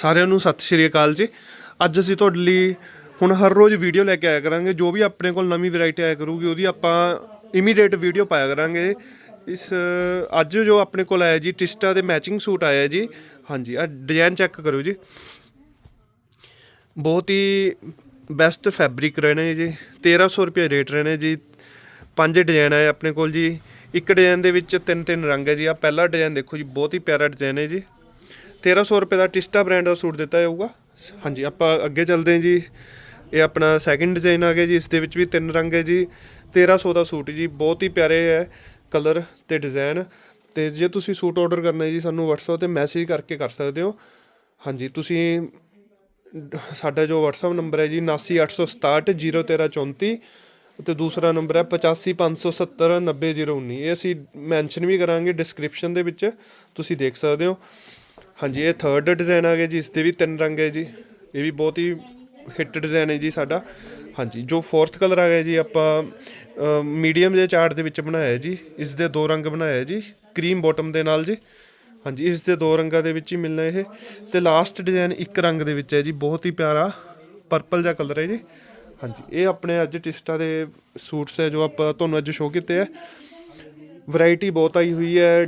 ਸਾਰਿਆਂ ਨੂੰ ਸਤਿ ਸ਼੍ਰੀ ਅਕਾਲ ਜੀ। ਅੱਜ ਅਸੀਂ ਤੁਹਾਡੇ ਲਈ ਹੁਣ ਹਰ ਰੋਜ਼ ਵੀਡੀਓ ਲੈ ਕੇ ਆਇਆ ਕਰਾਂਗੇ, ਜੋ ਵੀ ਆਪਣੇ ਕੋਲ ਨਵੀਂ ਵੈਰਾਈਟੀ ਆਇਆ ਕਰੂਗੀ, ਉਹਦੀ ਆਪਾਂ ਇਮੀਡੀਏਟ ਵੀਡੀਓ ਪਾਇਆ ਕਰਾਂਗੇ। ਇਸ, ਅੱਜ ਜੋ ਆਪਣੇ ਕੋਲ ਆਇਆ ਜੀ, ਟਿਸਟਾ ਦੇ ਮੈਚਿੰਗ ਸੂਟ ਆਇਆ ਜੀ। ਹਾਂਜੀ ਆ ਡਿਜ਼ਾਈਨ ਚੈੱਕ ਕਰੋ ਜੀ। ਬਹੁਤ ਹੀ ਬੈਸਟ ਫੈਬਰਿਕ ਰਹੇ ਨੇ ਜੀ 1300 ਰੁਪਏ ਰੇਟ ਰਹੇ ਜੀ। ਪੰਜ ਡਿਜ਼ਾਈਨ ਆਏ ਆਪਣੇ ਕੋਲ ਜੀ। ਇੱਕ ਡਿਜ਼ਾਈਨ ਦੇ ਵਿੱਚ ਤਿੰਨ ਤਿੰਨ ਰੰਗ ਹੈ ਜੀ। ਆ ਪਹਿਲਾ ਡਿਜ਼ਾਈਨ ਦੇਖੋ ਜੀ, ਬਹੁਤ ਹੀ ਪਿਆਰਾ ਡਿਜ਼ਾਈਨ ਹੈ ਜੀ। 1300 ਰੁਪਏ ਦਾ ਟਿਸਟਾ ਬ੍ਰਾਂਡ ਦਾ ਸੂਟ ਦਿੱਤਾ ਜਾਊਗਾ। ਹਾਂਜੀ, ਆਪਾਂ ਅੱਗੇ ਚੱਲਦੇ ਹਾਂ ਜੀ। ਇਹ ਆਪਣਾ ਸੈਕਿੰਡ ਡਿਜ਼ਾਈਨ ਆ ਗਿਆ ਜੀ, ਇਸ ਦੇ ਵਿੱਚ ਵੀ ਤਿੰਨ ਰੰਗ ਹੈ ਜੀ। 1300 ਦਾ ਸੂਟ ਜੀ, ਬਹੁਤ ਹੀ ਪਿਆਰੇ ਹੈ ਕਲਰ ਤੇ ਡਿਜ਼ਾਈਨ ਤੇ ਜੇ ਤੁਸੀਂ ਸੂਟ ਆਰਡਰ ਕਰਨਾ ਹੈ ਜੀ, ਸਾਨੂੰ WhatsApp ਤੇ ਮੈਸੇਜ ਕਰਕੇ ਕਰ ਸਕਦੇ ਹੋ। ਹਾਂਜੀ, ਤੁਸੀਂ ਸਾਡਾ ਜੋ WhatsApp ਨੰਬਰ ਹੈ ਜੀ 7986601334 ਤੇ ਦੂਸਰਾ ਨੰਬਰ ਹੈ 8557790019 ਇਹ ਅਸੀਂ ਮੈਂਸ਼ਨ ਵੀ ਕਰਾਂਗੇ ਡਿਸਕ੍ਰਿਪਸ਼ਨ ਦੇ ਵਿੱਚ, ਤੁਸੀਂ ਦੇਖ ਸਕਦੇ ਹੋ। ਹਾਂਜੀ, ਇਹ ਥਰਡ ਡਿਜ਼ਾਈਨ ਆ ਗਿਆ ਜੀ ਇਸ ਦੇ ਵੀ ਤਿੰਨ ਰੰਗ ਹੈ ਜੀ। ਇਹ ਵੀ ਬਹੁਤ ਹੀ ਹਿੱਟ ਡਿਜ਼ਾਈਨ ਹੈ ਜੀ ਸਾਡਾ। ਹਾਂਜੀ, ਜੋ ਫੋਰਥ ਕਲਰ ਆ ਗਿਆ ਜੀ, ਆਪਾਂ ਮੀਡੀਅਮ ਜਿਹੇ ਚਾਰਟ ਦੇ ਵਿੱਚ ਬਣਾਇਆ ਜੀ। ਇਸ ਦੇ ਦੋ ਰੰਗ ਬਣਾਇਆ ਜੀ ਕਰੀਮ ਬਾਟਮ ਦੇ ਨਾਲ ਜੀ। ਹਾਂਜੀ ਇਸ ਦੇ ਦੋ ਰੰਗਾਂ ਦੇ ਵਿੱਚ ਹੀ ਮਿਲਣਾ ਇਹ। ਤੇ ਲਾਸਟ ਡਿਜ਼ਾਈਨ ਇੱਕ ਰੰਗ ਦੇ ਵਿੱਚ ਹੈ ਜੀ, ਬਹੁਤ ਹੀ ਪਿਆਰਾ ਪਰਪਲ ਜਿਹਾ ਕਲਰ ਹੈ ਜੀ। ਹਾਂਜੀ, ਇਹ ਆਪਣੇ ਅੱਜ ਟਿਸਟਾ ਦੇ ਸੂਟਸ ਹੈ ਜੋ ਆਪਾਂ ਤੁਹਾਨੂੰ ਅੱਜ ਸ਼ੋਅ ਕੀਤੇ ਹੈ। ਵੈਰਾਈਟੀ ਬਹੁਤ ਆਈ ਹੋਈ ਹੈ।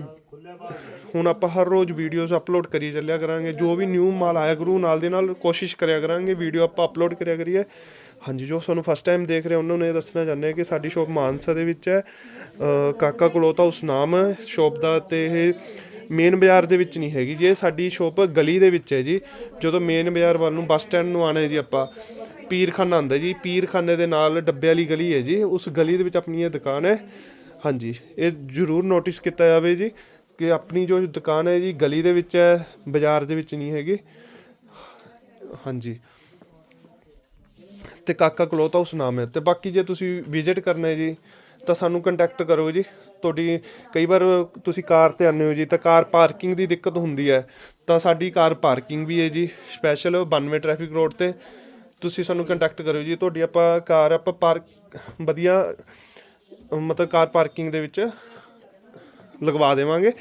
ਹੁਣ ਆਪਾਂ ਹਰ ਰੋਜ਼ ਵੀਡੀਓਜ਼ ਅਪਲੋਡ ਕਰੀ ਚੱਲਿਆ ਕਰਾਂਗੇ, ਜੋ ਵੀ ਨਿਊ ਮਾਲ ਆਇਆ ਕਰੂ, ਨਾਲ ਦੇ ਨਾਲ ਕੋਸ਼ਿਸ਼ ਕਰਿਆ ਕਰਾਂਗੇ ਵੀਡੀਓ ਆਪਾਂ ਅਪਲੋਡ ਕਰਿਆ ਕਰੀਏ। ਹਾਂਜੀ, ਜੋ ਸਾਨੂੰ ਫਸਟ ਟਾਈਮ ਦੇਖ ਰਹੇ ਉਹਨਾਂ ਨੂੰ ਇਹ ਦੱਸਣਾ ਚਾਹੁੰਦੇ ਹਾਂ ਕਿ ਸਾਡੀ ਸ਼ੋਪ ਮਾਨਸਾ ਦੇ ਵਿੱਚ ਹੈ। ਕਾਕਾ ਕਲੋਤਾ ਉਸ ਨਾਮ ਸ਼ੋਪ ਦਾ ਤੇ ਇਹ ਮੇਨ ਬਾਜ਼ਾਰ ਦੇ ਵਿੱਚ ਨਹੀਂ ਹੈਗੀ ਜੀ, ਇਹ ਸਾਡੀ ਸ਼ੋਪ ਗਲੀ ਦੇ ਵਿੱਚ ਹੈ ਜੀ। ਜਦੋਂ ਮੇਨ ਬਾਜ਼ਾਰ ਵੱਲ ਨੂੰ ਬੱਸ ਸਟੈਂਡ ਨੂੰ ਆਣਾ ਜੀ ਆਪਾਂ, ਪੀਰਖਾਨਾ ਆਉਂਦਾ ਜੀ, ਪੀਰਖਾਨੇ ਦੇ ਨਾਲ ਡੱਬੇ ਵਾਲੀ ਗਲੀ ਹੈ ਜੀ, ਉਸ ਗਲੀ ਦੇ ਵਿੱਚ ਆਪਣੀ ਇਹ ਦੁਕਾਨ ਹੈ। ਹਾਂਜੀ, ਇਹ ਜ਼ਰੂਰ ਨੋਟਿਸ ਕੀਤਾ ਜਾਵੇ ਜੀ। ਕਿ ਆਪਣੀ ਜੋ ਦੁਕਾਨ ਹੈ ਜੀ, ਗਲੀ ਦੇ ਵਿੱਚ ਹੈ, ਬਾਜ਼ਾਰ ਦੇ ਵਿੱਚ ਨਹੀਂ ਹੈਗੀ। ਹਾਂਜੀ। ਤੇ ਕਾਕਾ ਕਲੋਥ ਹਾਊਸ ਨਾਮ ਹੈ। ਤੇ ਬਾਕੀ ਜੇ ਤੁਸੀਂ ਵਿਜ਼ਿਟ ਕਰਨਾ ਹੈ ਜੀ, ਤਾਂ ਸਾਨੂੰ ਕੰਟੈਕਟ ਕਰੋ ਜੀ। ਤੁਹਾਡੀ ਕਈ ਵਾਰ ਤੁਸੀਂ ਕਾਰ ਤੇ ਆਉਂਦੇ ਹੋ ਜੀ, ਤਾਂ ਕਾਰ ਪਾਰਕਿੰਗ ਦੀ ਦਿੱਕਤ ਹੁੰਦੀ ਹੈ। ਤਾਂ ਸਾਡੀ ਕਾਰ ਪਾਰਕਿੰਗ ਵੀ ਹੈ ਜੀ ਸਪੈਸ਼ਲ 92 ਟ੍ਰੈਫਿਕ ਰੋਡ ਤੇ। ਤੁਸੀਂ ਸਾਨੂੰ ਕੰਟੈਕਟ ਕਰਿਓ ਜੀ। ਤੁਹਾਡੀ ਆਪਾਂ ਕਾਰ, ਆਪਾਂ ਪਾਰਕ ਵਧੀਆ, ਮਤਲਬ ਕਾਰ ਪਾਰਕਿੰਗ ਦੇ ਵਿੱਚ। ਲਗਵਾ ਦੇਵਾਂਗੇ।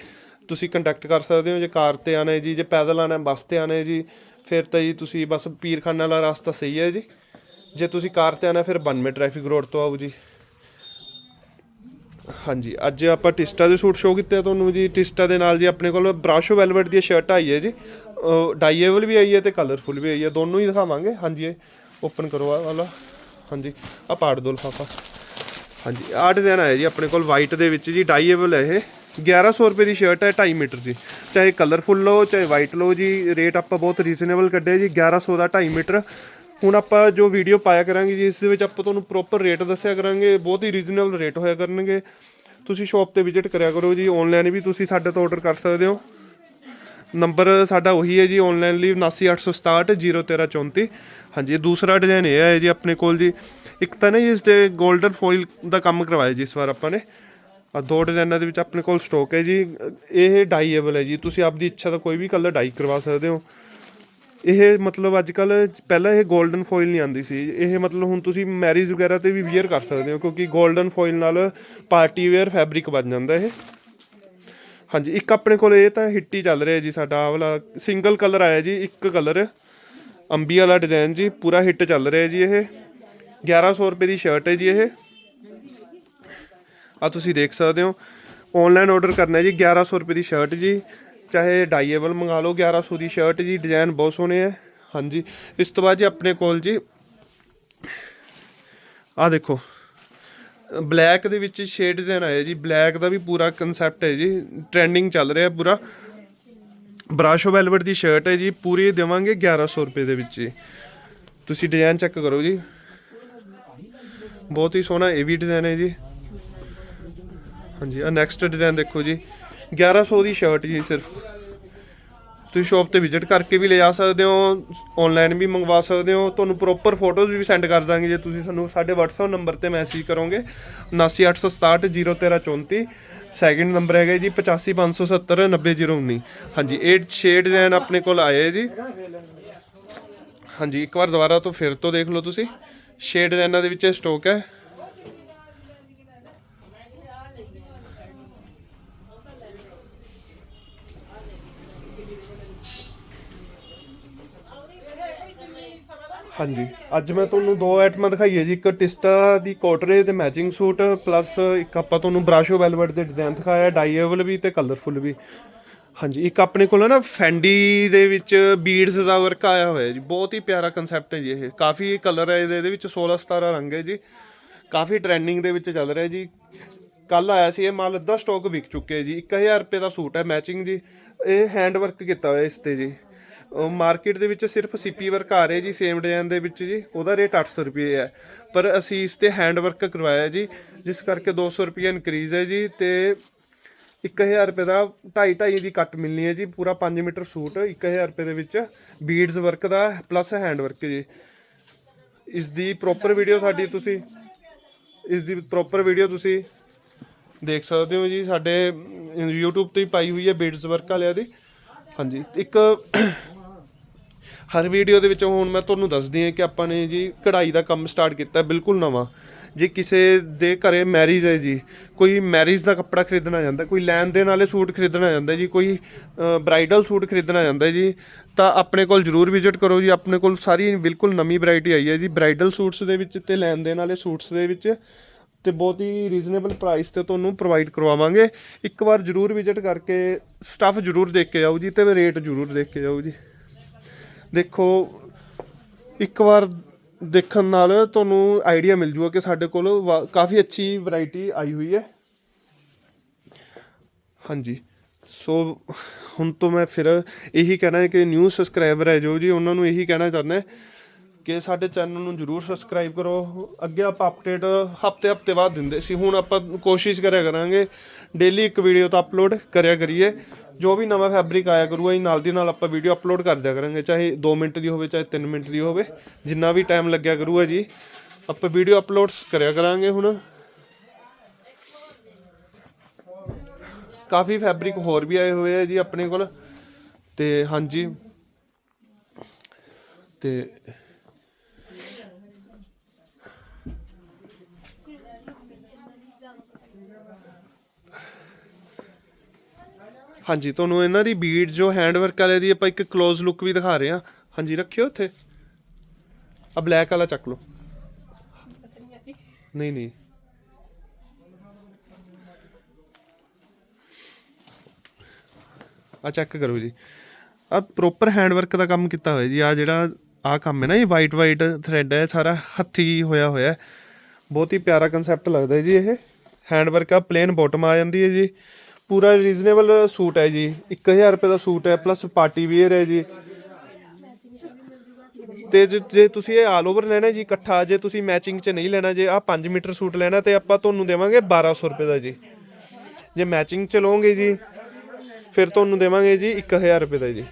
ਤੁਸੀਂ ਕੰਟੈਕਟ ਕਰ ਸਕਦੇ ਹੋ ਜੇ ਕਾਰ ਤੇ ਆਣਾ ਹੈ ਜੀ, ਜੇ ਪੈਦਲ ਆਣਾ ਹੈ, ਬੱਸ ਤੇ ਆਣਾ ਹੈ ਜੀ, ਫਿਰ ਤਾਂ ਜੀ ਤੁਸੀਂ ਬਸ ਪੀਰਖਾਨਾ ਵਾਲਾ ਰਸਤਾ ਸਹੀ ਹੈ ਜੀ। ਜੇ ਤੁਸੀਂ ਕਾਰ ਤੇ ਆਣਾ ਫਿਰ 92 ਟ੍ਰੈਫਿਕ ਰੋਡ ਤੋਂ ਆਓ ਜੀ। ਹਾਂਜੀ, ਅੱਜ ਆਪਾਂ ਟਿਸਟਾ ਦੇ ਸੂਟ ਸ਼ੋਅ ਕੀਤੇ ਆ ਤੁਹਾਨੂੰ ਜੀ। ਟਿਸਟਾ ਦੇ ਨਾਲ ਜੀ ਆਪਣੇ ਕੋਲ ਬਰਾਸ਼ੋ ਵੈਲਵਟ ਦੀ ਸ਼ਰਟ ਆਈ ਹੈ ਜੀ। ਡਾਈਏਬਲ ਵੀ ਆਈ ਹੈ ਤੇ ਕਲਰਫੁਲ ਵੀ ਆਈ ਹੈ, ਦੋਨੋਂ ਹੀ ਦਿਖਾਵਾਂਗੇ। ਹਾਂਜੀ ਓਪਨ ਕਰੋ ਆਹ ਵਾਲਾ। ਹਾਂਜੀ, ਆ ਪਾੜ ਦੋ ਲਫਾਫਾ। ਹਾਂਜੀ, ਆਹ ਡਿਜ਼ਾਈਨ ਆਇਆ ਜੀ ਆਪਣੇ ਕੋਲ ਵਾਈਟ ਦੇ ਵਿੱਚ ਜੀ ਡਾਈਏਬਲ ਹੈ ਇਹ। 1100 ਰੁਪਏ ਦੀ ਸ਼ਰਟ ਹੈ 2.5 ਮੀਟਰ ਦੀ। ਚਾਹੇ ਕਲਰਫੁੱਲ ਲਓ, ਚਾਹੇ ਵਾਈਟ ਲਓ ਜੀ ਰੇਟ ਆਪਾਂ ਬਹੁਤ ਰੀਜ਼ਨੇਬਲ ਕੱਢਿਆ ਜੀ 1100 ਦਾ 2.5 ਮੀਟਰ। ਹੁਣ ਆਪਾਂ ਜੋ ਵੀਡੀਓ ਪਾਇਆ ਕਰਾਂਗੇ ਜੀ, ਇਸ ਦੇ ਵਿੱਚ ਆਪਾਂ ਤੁਹਾਨੂੰ ਪ੍ਰੋਪਰ ਰੇਟ ਦੱਸਿਆ ਕਰਾਂਗੇ, ਬਹੁਤ ਹੀ ਰੀਜ਼ਨੇਬਲ ਰੇਟ ਹੋਇਆ ਕਰਨਗੇ। ਤੁਸੀਂ ਸ਼ਾਪ ਤੇ ਵਿਜ਼ਿਟ ਕਰਿਆ ਕਰੋ ਜੀ ਆਨਲਾਈਨ ਵੀ ਤੁਸੀਂ ਸਾਡੇ ਤੋਂ ਆਰਡਰ ਕਰ ਸਕਦੇ ਹੋ। ਨੰਬਰ ਸਾਡਾ ਉਹੀ ਹੈ ਜੀ ਆਨਲਾਈਨ ਲਈ 7986601334 ਹਾਂਜੀ, ਦੂਸਰਾ ਡਿਜ਼ਾਈਨ ਇਹ ਹੈ ਜੀ, ਆਪਣੇ ਕੋਲ ਜੀ। ਇੱਕ ਤਾਂ ਨਾ ਜੀ, ਇਸ 'ਤੇ 골ਡਨ ਫੋਇਲ ਦਾ ਕੰਮ ਕਰਵਾਇਆ ਜੀ, ਇਸ ਵਾਰ ਆਪਾਂ ਨੇ। ਆ ਦੋ ਡਿਜ਼ਾਈਨਾਂ ਦੇ ਵਿੱਚ ਆਪਣੇ ਕੋਲ ਸਟਾਕ ਹੈ ਜੀ। ਇਹ ਡਾਈਏਬਲ ਹੈ ਜੀ। ਤੁਸੀਂ ਆਪਦੀ ਇੱਛਾ ਦਾ ਕੋਈ ਵੀ ਕਲਰ ਡਾਈ ਕਰਵਾ ਸਕਦੇ ਹੋ। ਇਹ ਮਤਲਬ ਅੱਜ ਕੱਲ ਪਹਿਲਾਂ ਇਹ 골ਡਨ ਫੋਇਲ ਨਹੀਂ ਆਂਦੀ ਸੀ। ਇਹ ਮਤਲਬ ਹੁਣ ਤੁਸੀਂ ਮੈਰਿਜ ਵਗੈਰਾ ਤੇ ਵੀ ਵੇਅਰ ਕਰ ਸਕਦੇ ਹੋ, ਕਿਉਂਕਿ 골ਡਨ ਫੋਇਲ ਨਾਲ ਪਾਰਟੀ ਵੇਅਰ ਫੈਬਰਿਕ ਬਣ ਜਾਂਦਾ ਇਹ। ਹਾਂਜੀ, ਇੱਕ ਆਪਣੇ ਕੋਲ ਇਹ ਤਾਂ ਹਿੱਟ ਹੀ ਚੱਲ ਰਿਹਾ ਜੀ ਸਾਡਾ, ਆਹ ਵਾਲਾ ਸਿੰਗਲ ਕਲਰ ਆਇਆ ਜੀ, ਇੱਕ ਕਲਰ ਅੰਬੀ ਵਾਲਾ ਡਿਜ਼ਾਈਨ ਜੀ, ਪੂਰਾ ਹਿੱਟ ਚੱਲ ਰਿਹਾ ਜੀ ਇਹ। 1100 ਰੁਪਏ ਦੀ ਸ਼ਰਟ ਹੈ ਜੀ ਇਹ। ਆ ਤੁਸੀਂ ਦੇਖ ਸਕਦੇ ਹੋ। ਆਨਲਾਈਨ ਆਰਡਰ ਕਰਨਾ ਹੈ ਜੀ 1100 ਰੁਪਏ ਦੀ ਸ਼ਰਟ ਜੀ। ਚਾਹੇ ਡਾਈਏਬਲ ਮੰਗਾ ਲਓ 1100 ਦੀ ਸ਼ਰਟ ਜੀ ਡਿਜ਼ਾਈਨ ਬਹੁਤ ਸੋਹਣੇ ਹੈ। ਹਾਂਜੀ, ਇਸ ਤੋਂ ਬਾਅਦ ਜੀ ਆਪਣੇ ਕੋਲ ਜੀ ਆ ਦੇਖੋ ਬਲੈਕ ਦੇ ਵਿੱਚ ਸ਼ੇਡ ਡਿਜ਼ਾਈਨ ਆਇਆ ਜੀ। ਬਲੈਕ ਦਾ ਵੀ ਪੂਰਾ ਕਨਸੈਪਟ ਹੈ ਜੀ ਟ੍ਰੈਂਡਿੰਗ ਚੱਲ ਰਿਹਾ ਪੂਰਾ। ਬਰਾਸ਼ੋ ਵੈਲਵਟ ਦੀ ਸ਼ਰਟ ਹੈ ਜੀ, ਪੂਰੀ ਦੇਵਾਂਗੇ 1100 ਰੁਪਏ ਦੇ ਵਿੱਚ ਜੀ। ਤੁਸੀਂ ਡਿਜ਼ਾਈਨ ਚੈੱਕ ਕਰੋ ਜੀ। ਬਹੁਤ ਹੀ ਸੋਹਣਾ ਇਹ ਵੀ ਡਿਜ਼ਾਈਨ ਹੈ ਜੀ। ਹਾਂਜੀ ਆ ਨੈਕਸਟ ਡਿਜ਼ਾਈਨ ਦੇਖੋ ਜੀ। 1100 ਦੀ ਸ਼ਰਟ ਜੀ ਸਿਰਫ। ਤੁਸੀਂ ਸ਼ਾਪ ਤੇ ਵਿਜ਼ਿਟ ਕਰਕੇ ਵੀ ਲੈ ਜਾ ਸਕਦੇ ਹੋ ਆਨਲਾਈਨ ਵੀ ਮੰਗਵਾ ਸਕਦੇ ਹੋ। ਤੁਹਾਨੂੰ ਪ੍ਰੋਪਰ ਫੋਟੋਜ਼ ਵੀ ਸੈਂਡ ਕਰ ਦਾਂਗੇ ਜੇ ਤੁਸੀਂ ਸਾਨੂੰ ਸਾਡੇ WhatsApp ਨੰਬਰ ਤੇ ਮੈਸੇਜ ਕਰੋਗੇ। 7986601334 ਸੈਕਿੰਡ ਨੰਬਰ ਹੈਗਾ ਜੀ 8557790019 ਹਾਂਜੀ, ਇਹ ਸ਼ੇਡ ਡਿਜ਼ਾਈਨ ਆਪਣੇ ਕੋਲ ਆਏ ਜੀ। ਹਾਂਜੀ, ਇੱਕ ਵਾਰ ਦੁਬਾਰਾ ਤੋਂ ਫਿਰ ਤੋਂ ਦੇਖ ਲਓ ਤੁਸੀਂ। ਸ਼ੇਡ ਡਿਜ਼ਾਈਨਾਂ ਦੇ ਵਿੱਚ ਸਟਾਕ ਹੈ। ਹਾਂਜੀ। ਅੱਜ ਮੈਂ ਤੁਹਾਨੂੰ ਦੋ ਆਈਟਮਾਂ ਦਿਖਾਈਏ ਜੀ। ਇੱਕ ਟਿਸਟਾ ਦੀ ਕੋਟਰੇ ਤੇ ਮੈਚਿੰਗ ਸੂਟ ਪਲੱਸ ਇੱਕ ਆਪਾਂ ਤੁਹਾਨੂੰ ਬਰਾਸ਼ੋ ਵੈਲਵਟ ਦੇ ਡਿਜ਼ਾਈਨ ਦਿਖਾਇਆ ਡਾਈਏਬਲ ਵੀ ਤੇ ਕਲਰਫੁਲ ਵੀ। ਹਾਂਜੀ, ਇੱਕ ਆਪਣੇ ਕੋਲ ਨਾ ਫੈਂਡੀ ਦੇ ਵਿੱਚ ਬੀਡਸ ਦਾ ਵਰਕ ਆਇਆ ਹੋਇਆ ਜੀ। ਬਹੁਤ ਹੀ ਪਿਆਰਾ ਕਨਸੈਪਟ ਹੈ ਜੀ ਇਹ। ਕਾਫੀ ਕਲਰ ਹੈ ਇਹਦੇ ਇਹਦੇ ਵਿੱਚ 16 17 ਰੰਗ ਹੈ ਜੀ। ਕਾਫੀ ਟ੍ਰੈਂਡਿੰਗ ਦੇ ਵਿੱਚ ਚੱਲ ਰਿਹਾ ਜੀ। ਕੱਲ ਆਇਆ ਸੀ ਇਹ ਮਾਲ, ਅੱਧਾ ਸਟਾਕ ਵਿਕ ਚੁੱਕਿਆ ਜੀ। 1000 ਰੁਪਏ ਦਾ ਸੂਟ ਹੈ ਮੈਚਿੰਗ ਜੀ। ਇਹ ਹੈਂਡ ਵਰਕ ਕੀਤਾ ਹੋਇਆ ਇਸ ਤੇ ਜੀ। ਮਾਰਕੀਟ ਦੇ ਵਿੱਚ ਸਿਰਫ ਸੀਪੀ ਵਰਕ ਆ ਰਿਹਾ ਜੀ ਸੇਮ ਡਿਜ਼ਾਈਨ ਦੇ ਵਿੱਚ ਜੀ ਉਹਦਾ ਰੇਟ 800 ਰੁਪਏ ਹੈ। ਪਰ ਅਸੀਂ ਇਸ ਤੇ ਹੈਂਡ ਵਰਕ ਕਰਵਾਇਆ ਜੀ ਜਿਸ ਕਰਕੇ 200 ਰੁਪਏ ਇਨਕਰੀਜ਼ ਹੈ ਜੀ ਤੇ 1000 ਰੁਪਏ ਦਾ 2.5 2.5 ਦੀ ਕੱਟ ਮਿਲਣੀ ਹੈ ਜੀ ਪੂਰਾ 5 ਮੀਟਰ ਸੂਟ 1000 ਰੁਪਏ ਦੇ ਵਿੱਚ ਬੀਡਸ ਵਰਕ ਦਾ ਪਲੱਸ ਹੈਂਡ ਵਰਕ ਜੀ। ਇਸ ਦੀ ਪ੍ਰੋਪਰ ਵੀਡੀਓ ਸਾਡੀ ਤੁਸੀਂ ਇਸ ਦੀ ਪ੍ਰੋਪਰ ਵੀਡੀਓ ਤੁਸੀਂ ਦੇਖ ਸਕਦੇ ਹੋ ਜੀ ਸਾਡੇ ਅਮ, YouTube ਤੇ ਪਾਈ ਹੋਈ ਹੈ ਬੀਡਸ ਵਰਕ ਵਾਲਿਆਂ ਦੀ। ਹਾਂਜੀ ਇੱਕ ਹਰ ਵੀਡੀਓ ਦੇ ਵਿੱਚ ਹੁਣ ਮੈਂ ਤੁਹਾਨੂੰ ਦੱਸਦੀ ਹਾਂ ਕਿ ਆਪਾਂ ਨੇ ਜੀ ਕਢਾਈ ਦਾ ਕੰਮ ਸਟਾਰਟ ਕੀਤਾ ਬਿਲਕੁਲ ਨਵਾਂ। ਜੇ ਕਿਸੇ ਦੇ ਘਰੇ ਮੈਰਿਜ ਹੈ ਜੀ, ਕੋਈ ਮੈਰਿਜ ਦਾ ਕੱਪੜਾ ਖਰੀਦਣਾ ਜਾਂਦਾ, ਕੋਈ ਲੈਣ ਦੇਣ ਵਾਲੇ ਸੂਟ ਖਰੀਦਣਾ ਜਾਂਦਾ ਜੀ, ਕੋਈ ਬ੍ਰਾਈਡਲ ਸੂਟ ਖਰੀਦਣਾ ਜਾਂਦਾ ਜੀ, ਤਾਂ ਆਪਣੇ ਕੋਲ ਜਰੂਰ ਵਿਜ਼ਿਟ ਕਰੋ ਜੀ। ਆਪਣੇ ਕੋਲ ਸਾਰੀ ਬਿਲਕੁਲ ਨਵੀਂ ਵੈਰਾਈਟੀ ਆਈ ਹੈ ਜੀ ਬ੍ਰਾਈਡਲ ਸੂਟਸ ਦੇ ਵਿੱਚ ਤੇ ਲੈਣ ਦੇਣ ਵਾਲੇ ਸੂਟਸ ਦੇ ਵਿੱਚ ਤੇ ਬਹੁਤ ਹੀ ਰੀਜ਼ਨੇਬਲ ਪ੍ਰਾਈਸ ਤੇ ਤੁਹਾਨੂੰ ਪ੍ਰੋਵਾਈਡ ਕਰਵਾਵਾਂਗੇ। ਇੱਕ ਵਾਰ ਜਰੂਰ ਵਿਜ਼ਿਟ ਕਰਕੇ ਸਟੱਫ ਜਰੂਰ ਦੇਖ ਕੇ ਜਾਓ ਜੀ ਤੇ ਰੇਟ ਜਰੂਰ ਦੇਖ ਕੇ ਜਾਓ ਜੀ। ਦੇਖੋ, ਇੱਕ ਵਾਰ ਦੇਖਣ ਨਾਲ ਤੁਹਾਨੂੰ ਆਈਡੀਆ ਮਿਲ ਜੂਗਾ ਕਿ ਸਾਡੇ ਕੋਲ ਵਾ- ਕਾਫੀ ਅੱਛੀ ਵੈਰਾਈਟੀ ਆਈ ਹੋਈ ਹੈ। ਹਾਂਜੀ। ਸੋ, ਹੁਣ ਤੋਂ ਮੈਂ ਫਿਰ ਇਹੀ ਕਹਿਣਾ ਹੈ ਕਿ ਨਿਊ ਸਬਸਕ੍ਰਾਈਬਰ ਹੈ ਜੋ ਜੀ, ਉਹਨਾਂ ਨੂੰ ਇਹੀ ਕਹਿਣਾ ਚਾਹੁੰਦਾ ਕਿ ਸਾਡੇ ਚੈਨਲ ਨੂੰ ਜਰੂਰ ਸਬਸਕ੍ਰਾਈਬ ਕਰੋ। ਅੱਗੇ ਆਪਾਂ ਅਪਡੇਟ ਹਫ਼ਤੇ ਹਫ਼ਤੇ ਬਾਅਦ ਦਿੰਦੇ ਸੀ। ਹੁਣ ਆਪਾਂ ਕੋਸ਼ਿਸ਼ ਕਰਿਆ ਕਰਾਂਗੇ ਡੇਲੀ ਇੱਕ ਵੀਡੀਓ ਤਾਂ ਅਪਲੋਡ ਕਰਿਆ ਕਰੀਏ। ਜੋ ਵੀ ਨਵਾਂ ਫੈਬਰਿਕ ਆਇਆ ਕਰੂਗਾ ਜੀ ਨਾਲ ਦੀ ਨਾਲ ਆਪਾਂ ਵੀਡੀਓ ਅਪਲੋਡ ਕਰ ਦਿਆ ਕਰਾਂਗੇ। ਚਾਹੇ 2 ਮਿੰਟ ਦੀ ਹੋਵੇ, ਚਾਹੇ 3 ਮਿੰਟ ਦੀ ਹੋਵੇ, ਜਿੰਨਾ ਵੀ ਟਾਈਮ ਲੱਗਿਆ ਕਰੂਗਾ ਜੀ। ਆਪਾਂ ਵੀਡੀਓ ਅਪਲੋਡਸ ਕਰਿਆ ਕਰਾਂਗੇ ਹੁਣ। ਕਾਫੀ ਫੈਬਰਿਕ ਹੋਰ ਵੀ ਆਏ ਹੋਏ ਆ ਜੀ ਆਪਣੇ ਕੋਲ। ਤੇ ਹਾਂਜੀ। ਤੇ ਹਾਂਜੀ, ਤੁਹਾਨੂੰ ਇਹਨਾਂ ਦੀ ਬੀਡ ਜੋ ਹੈਂਡ ਵਰਕ ਵਾਲੇ ਦੀ ਆਪਾਂ ਇੱਕ ক্লোਜ਼ ਲੁੱਕ ਵੀ ਦਿਖਾ ਰਹੇ ਹਾਂ। ਹਾਂਜੀ, ਰੱਖਿਓ ਇੱਥੇ। ਆ ਬਲੈਕ ਵਾਲਾ ਚੱਕ ਲਓ। ਨਹੀਂ ਨਹੀਂ। ਆ ਚੈੱਕ ਕਰੋ ਜੀ। ਆ ਪ੍ਰੋਪਰ ਹੈਂਡ ਵਰਕ ਦਾ ਕੰਮ ਕੀਤਾ ਹੋਇਆ ਜੀ। ਆ ਜਿਹੜਾ ਆ ਕੰਮ ਹੈ ਨਾ, ਇਹ ਵਾਈਟ ਵਾਈਟ ਥ੍ਰੈਡ ਹੈ, ਸਾਰਾ ਹੱਥੀ ਹੋਇਆ ਹੋਇਆ ਬਹੁਤ ਹੀ ਪਿਆਰਾ ਕਨਸੈਪਟ ਲੱਗਦਾ ਜੀ ਇਹ। ਹੈਂਡ ਵਰਕ ਆ ਪਲੇਨ ਬਾਟਮ ਆ ਜਾਂਦੀ ਹੈ ਜੀ। ਪੂਰਾ ਰੀਜ਼ਨੇਬਲ ਸੂਟ ਹੈ ਜੀ। 1000 ਰੁਪਏ ਦਾ ਸੂਟ ਹੈ ਪਲੱਸ ਪਾਰਟੀ ਵੇਅਰ ਹੈ ਜੀ। ਤੇ ਜੇ- ਜੇ ਤੁਸੀਂ ਇਹ ਆਲ ਓਵਰ ਲੈਣਾ ਜੀ ਇਕੱਠਾ, ਜੇ ਤੁਸੀਂ ਮੈਚਿੰਗ 'ਚ ਨਹੀਂ ਲੈਣਾ, ਜੇ ਆ 5 ਮੀਟਰ ਸੂਟ ਲੈਣਾ, ਤੇ ਆਪਾਂ ਤੁਹਾਨੂੰ ਦੇਵਾਂਗੇ 1200 ਰੁਪਏ ਦਾ ਜੀ। ਜੇ ਮੈਚਿੰਗ 'ਚ ਲਓਗੇ ਜੀ, ਫਿਰ ਤੁਹਾਨੂੰ ਦੇਵਾਂਗੇ ਜੀ 1000 ਰੁਪਏ ਦਾ ਜੀ।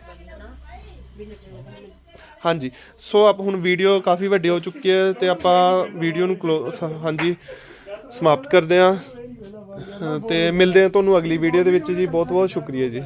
ਹਾਂਜੀ, ਸੋ ਆਪ ਹੁਣ ਵੀਡੀਓ ਕਾਫੀ ਵੱਡੀ ਹੋ ਚੁੱਕੀ ਹੈ, ਤੇ ਆਪਾਂ ਵੀਡੀਓ ਨੂੰ ਕਲੋ- ਹਾਂਜੀ, ਸਮਾਪਤ ਕਰਦੇ ਹਾਂ। ਤੇ ਮਿਲਦੇ ਹਾਂ ਤੁਹਾਨੂੰ ਅਗਲੀ ਵੀਡੀਓ ਦੇ ਵਿੱਚ ਜੀ। ਬਹੁਤ ਬਹੁਤ ਸ਼ੁਕਰੀਆ ਜੀ।